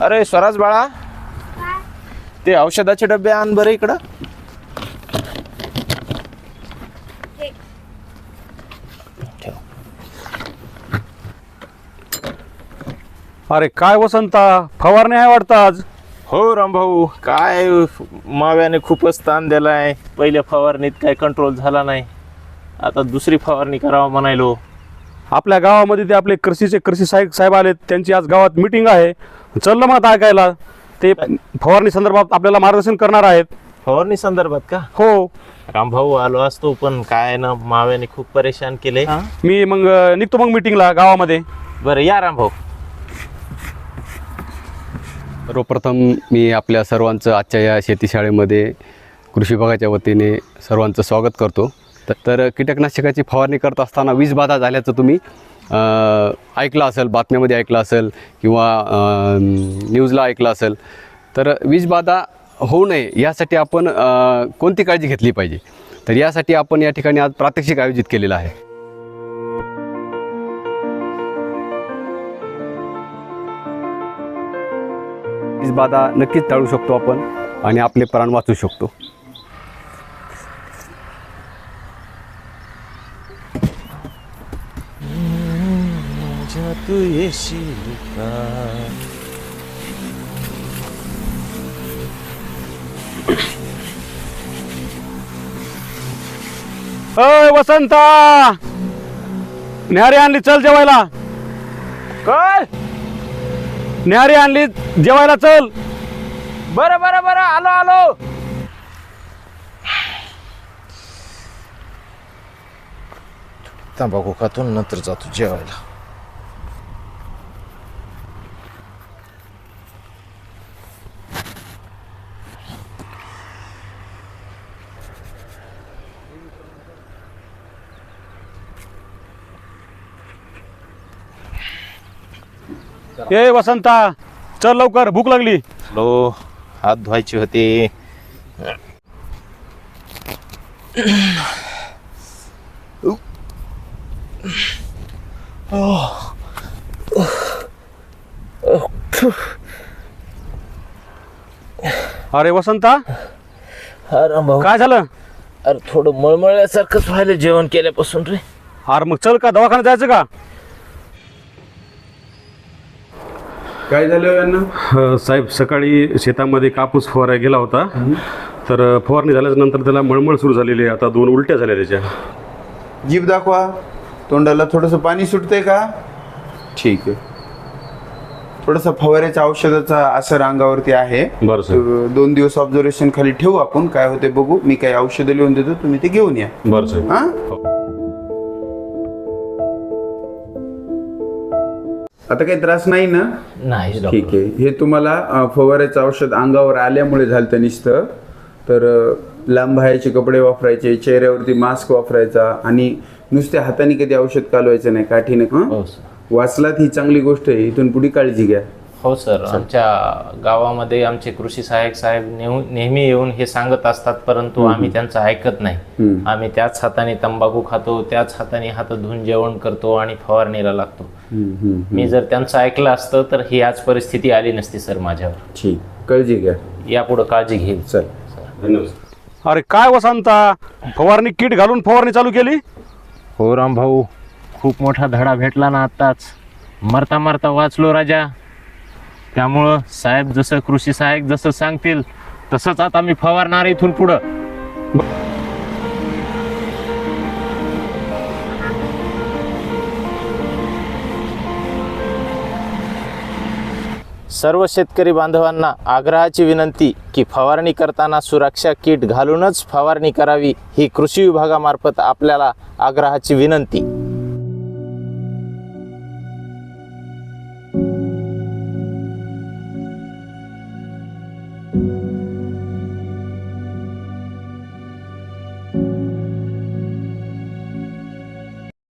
अरे स्वराज बाळा. ते औषधाचे डबे आण बरं इकडं. अरे काय वसंता फवारणी आहे वाटतं आज? हो रामभाऊ. काय माव्याने खूपच ताण दिलाय. पहिल्या फवारणीत काय कंट्रोल झाला नाही. आता दुसरी फवारणी करावं म्हणायलो. आपल्या गावामध्ये ते आपले कृषीचे कृषी साहेब साहेब आलेत त्यांची आज गावात मिटिंग आहे. चल मग आता ऐकायला. ते फवारणी संदर्भात आपल्याला मार्गदर्शन करणार आहेत. फवारणी संदर्भात का? हो. रामभाऊ आलो असतो पण काय ना माव्याने खूप परेशान केले. मी मग निघतो मग मिटिंगला गावामध्ये. बरं या रामभाऊ सर्वप्रथम मी आपल्या सर्वांचं आजच्या या शेतीशाळेमध्ये कृषी विभागाच्या वतीने सर्वांचं स्वागत करतो. तर कीटकनाशकाची फवारणी करत असताना वीज बाधा झाल्याचं तुम्ही ऐकलं असेल बातम्यामध्ये ऐकलं असेल किंवा न्यूजला ऐकलं असेल. तर वीज बाधा होऊ नये यासाठी आपण कोणती काळजी घेतली पाहिजे? तर यासाठी आपण या ठिकाणी आज प्रात्यक्षिक आयोजित केलेलं आहे. वीज बाधा नक्कीच टाळू शकतो आपण आणि आपले प्राण वाचू शकतो. तू येशील का अय वसंता! न्याहारी आणली चल जेवायला. काय? न्याहारी आणली जेवायला चल. बरं बरं बरं आलो आलो. तंबाखू खातून नंतर जातो जेवायला. ए वसंता चल लवकर भूक लागली. हॅलो हात धुवायचे होते. अरे वसंता अरे भाऊ. काय झालं? अरे थोडं मळमळल्यासारखंच व्हायला जेवण केल्यापासून रे. अरे मग चल का दवाखान्यात जायचं का? काय झालं यांना? साहेब सकाळी शेतामध्ये कापूस फवारायला गेला होता. तर फवारणी झाल्याच्यानंतर त्याला मळमळ सुरू झालेली आहे. आता दोन उलट्या झाल्या त्याच्या. जीभ दाखवा. तोंडाला थोडंसं पाणी सुटतंय का? ठीक आहे. थोडंसं फवाऱ्याच्या औषधाचा असर अंगावरती आहे. बरं साहेब तर दोन दिवस ऑब्झर्वेशन खाली ठेवू आपण. काय होते बघू. मी काही औषधं लिहून देतो. तुम्ही ते घेऊन या. बरं साहेब हा. आता काही त्रास नाही ना? नाही ठीक आहे. हे तुम्हाला अ, फवाऱ्याचं औषध अंगावर आल्यामुळे झालं नुसतं. तर अ, लांब बाह्याचे कपडे वापरायचे चेहऱ्यावरती मास्क वापरायचा आणि नुसत्या हाताने कधी औषध कालवायचं नाही काठीने हं? हो सर वाचलात ही चांगली गोष्ट आहे. इथून पुढे काळजी घ्या. हो सर. आमच्या गावामध्ये आमचे कृषी सहाय्यक साहेब नेहू- नेहमी येऊन हे सांगत असतात परंतु आम्ही त्यांचं ऐकत नाही. आम्ही त्याच हाताने तंबाखू खातो त्याच हाताने हात धुवून जेवण करतो आणि फवारणीला लागतो. मी जर त्यांचं ऐकलं असतं तर ही आज परिस्थिती आली नसती सर माझ्यावर. ठीक. काळजी घ्या. यापुढे काळजी घेईल. चल. धन्यवाद अरे काय वसंता फवारणी किट घालून फवारणी चालू केली? हो राम भाऊ खूप मोठा धडा भेटला ना आत्ताच. मरता मरता वाचलो राजा. त्यामुळं साहेब जसं कृषी सहाय्यक जसं सांगतील तसंच आता मी फवारणार इथून पुढं. सर्व शेतकरी बांधवांना आग्रहाची विनंती की फवारणी करताना सुरक्षा किट घालूनच फवारणी करावी ही कृषी विभागामार्फत आपल्याला आग्रहाची विनंती.